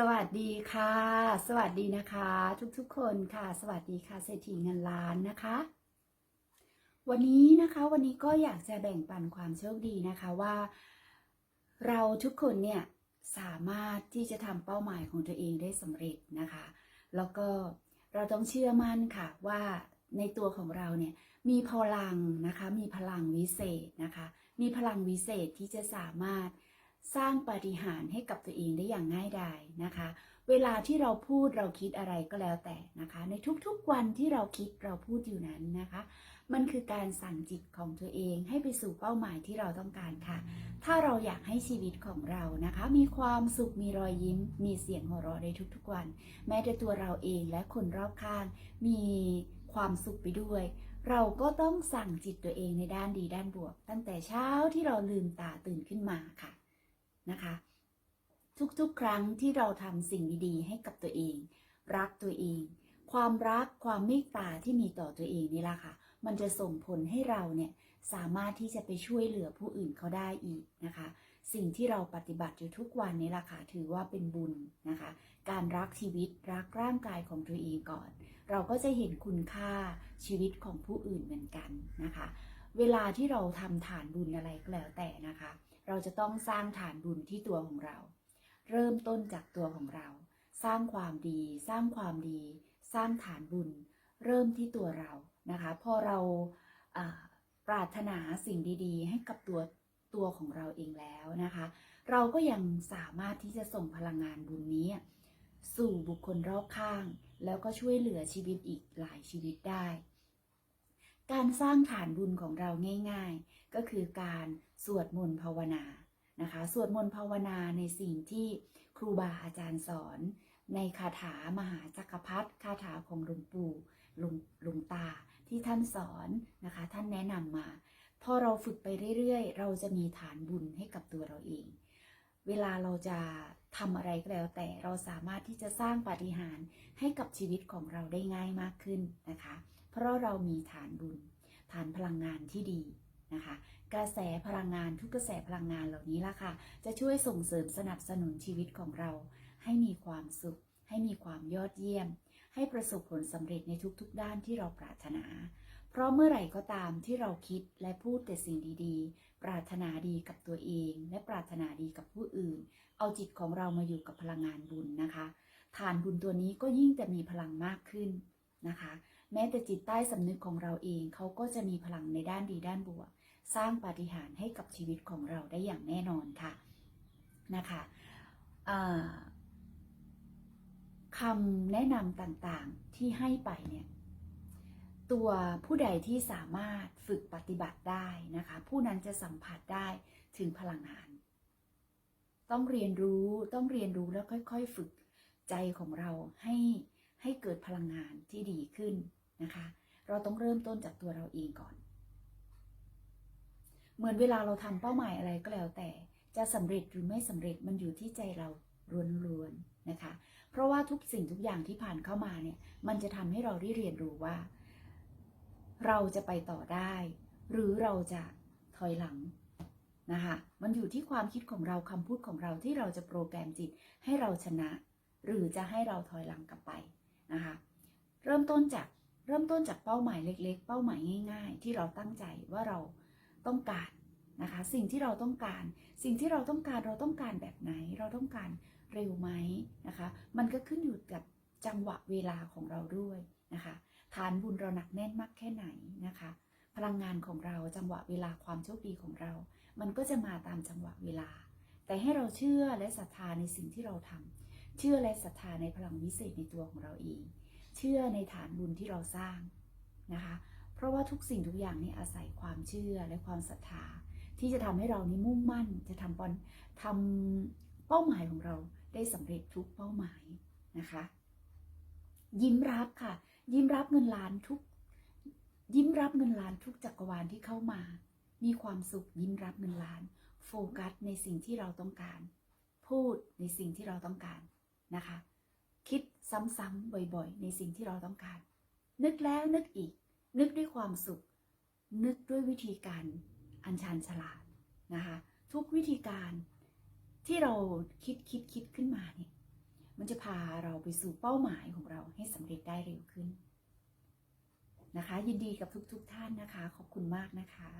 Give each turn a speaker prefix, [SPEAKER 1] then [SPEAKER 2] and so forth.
[SPEAKER 1] สวัสดีค่ะ สวัสดีนะคะ ทุกๆคนค่ะ สวัสดีค่ะเศรษฐีเงินล้านนะคะ วันนี้นะคะวันนี้ก็อยากจะแบ่งปันความโชคดีนะคะว่า เราทุกคนเนี่ยสามารถที่จะทำเป้าหมายของตัวเองได้สำเร็จนะคะ แล้วก็เราต้องเชื่อมั่นค่ะว่าในตัวของเราเนี่ยมีพลังนะคะ มีพลังวิเศษนะคะ มีพลังวิเศษที่จะสามารถ สร้างปาฏิหาริย์ให้กับตัวเองได้อย่างง่ายดายนะคะ เวลาที่เราพูดเราคิดอะไรก็แล้วแต่นะคะ ในทุกๆวันที่เราคิดเราพูดอยู่นั้นนะคะ มันคือการสั่งจิตของตัวเองให้ไปสู่เป้าหมายที่เราต้องการค่ะ ถ้าเราอยากให้ชีวิตของเรานะคะ มีความสุขมีรอยยิ้ม มีเสียงหัวเราะในทุกๆวัน แม้แต่ตัวเราเองและคนรอบข้าง มีความสุขไปด้วยเราก็ต้องสั่งจิตตัวเองในด้านดีด้านบวก ตั้งแต่เช้าที่เราลืมตาตื่นขึ้นมาค่ะ นะคะ ทุกๆ ครั้งที่เราทำสิ่งดีๆ ให้กับตัวเอง รักตัวเอง ความรักความเมตตาที่มีต่อตัวเองนี่แหละค่ะ มันจะส่งผลให้เราเนี่ยสามารถที่จะไปช่วยเหลือผู้อื่นเขาได้อีกนะคะ สิ่งที่เราปฏิบัติอยู่ทุกวันนี้แหละค่ะถือว่าเป็นบุญนะคะ การรักชีวิตรักร่างกายของตัวเองก่อน เราก็จะเห็นคุณค่าชีวิตของผู้อื่นเหมือนกันนะคะ เวลาที่เราทำฐานบุญอะไรก็แล้วแต่นะคะ เราจะต้องสร้างฐานบุญที่ตัวของเรา เริ่มต้นจากตัวของเรา สร้างความดี สร้างความดี สร้างฐานบุญ เริ่มที่ตัวเรานะคะ พอเราอ่าปรารถนาสิ่งดีๆ ให้กับตัวตัวของเราเองแล้วนะคะ เราก็ยังสามารถที่จะส่งพลังงานบุญนี้ สู่บุคคลรอบข้าง แล้วก็ช่วยเหลือชีวิตอีกหลายชีวิตได้ การสร้างฐานบุญของเราง่าย ๆ ก็คือการสวดมนต์ภาวนานะคะสวดมนต์ภาวนาในสิ่งที่ครูบาอาจารย์สอน ในคาถามหาจักรพรรดิคาถาของหลวงปู่หลวงลวงตาที่ท่านสอนนะคะ ท่านแนะนำมาพอเราฝึกไปเรื่อยๆ เราจะมีฐานบุญให้กับตัวเราเอง เวลาเราจะทำอะไรก็แล้วแต่เราสามารถที่จะสร้างปาฏิหาริย์ให้กับชีวิตของเราได้ง่ายมากขึ้นนะคะ เพราะเรามีฐานบุญ ฐานพลังงานที่ดีนะคะ กระแสพลังงานทุกกระแสพลังงานเหล่านี้ล่ะค่ะ จะช่วยส่งเสริมสนับสนุนชีวิตของเรา ให้มีความสุข ให้มีความยอดเยี่ยม ให้ประสบผลสำเร็จในทุกๆ ด้านที่เราปรารถนา เพราะเมื่อไหร่ก็ตามที่เราคิดและพูดแต่สิ่งดีๆ ปรารถนาดีกับตัวเอง และปรารถนาดีกับผู้อื่น เอาจิตของเรามาอยู่กับพลังงานบุญนะคะ ฐานบุญตัวนี้ก็ยิ่งจะมีพลังมากขึ้นนะคะ แม้แต่จิตใต้สำนึกของเราเองเขาก็จะมีพลังในด้านดีด้านบวก สร้างปาฏิหาริย์ให้กับชีวิตของเราได้อย่างแน่นอนค่ะนะคะคำแนะนำต่างๆที่ให้ไปเนี่ยตัวผู้ใดที่สามารถฝึกปฏิบัติได้นะคะ ผู้นั้นจะสัมผัสได้ถึงพลังงาน ต้องเรียนรู้ต้องเรียนรู้แล้วค่อย ๆ ฝึกใจของเราให้ให้เกิดพลังงานที่ดีขึ้น นะคะ เราต้องเริ่มต้นจากตัวเราเองก่อน เหมือนเวลาเราทำเป้าหมายอะไรก็แล้วแต่ จะสำเร็จหรือไม่สำเร็จมันอยู่ที่ใจเราล้วนๆนะคะ เพราะว่าทุกสิ่งทุกอย่างที่ผ่านเข้ามาเนี่ย มันจะทำให้เราได้เรียนรู้ว่า เราจะไปต่อได้ หรือเราจะถอยหลังนะคะ มันอยู่ที่ความคิดของเราคำพูดของเราที่เราจะโปรแกรมจิตให้เราชนะ หรือจะให้เราถอยหลังกลับไปนะคะ เริ่มต้นจาก เริ่มต้นจากเป้าหมายเล็ก ๆ เป้าหมายง่าย ๆ ที่เราตั้งใจว่าเราต้องการนะคะ สิ่งที่เราต้องการ สิ่งที่เราต้องการเราต้องการแบบไหน เราต้องการเร็วไหมนะคะ มันก็ขึ้นอยู่กับจังหวะเวลาของเราด้วยนะคะ ฐานบุญเราหนักแน่นมากแค่ไหนนะคะ พลังงานของเราจังหวะเวลาความโชคดีของเรา มันก็จะมาตามจังหวะเวลา แต่ให้เราเชื่อและศรัทธาในสิ่งที่เราทำเชื่อและศรัทธาในพลังวิเศษในตัวของเราเอง เชื่อในฐานบุญที่เราสร้างนะคะ เพราะว่าทุกสิ่งทุกอย่างนี่อาศัยความเชื่อและความศรัทธา ที่จะทำให้เรานี่มุ่งมั่น จะทำบอลทำเป้าหมายของเราได้สำเร็จทุกเป้าหมายนะคะ ยิ้มรับค่ะ ยิ้มรับเงินล้านทุก ยิ้มรับเงินล้านทุกจักรวาลที่เข้ามา มีความสุขยิ้มรับเงินล้าน โฟกัสในสิ่งที่เราต้องการ พูดในสิ่งที่เราต้องการนะคะ คิดซ้ำๆบ่อยๆ ในสิ่งที่เราต้องการ นึกแล้วนึกอีก นึกด้วยความสุข นึกด้วยวิธีการอัญชันฉลาดนะคะทุกวิธีการที่เราคิดคิดคิดขึ้นมาเนี่ยมันจะพาเราไปสู่เป้าหมายของเราให้สำเร็จได้เร็วขึ้นนะคะ ยินดีกับทุกๆทท่านนะคะ ขอบคุณมากนะคะ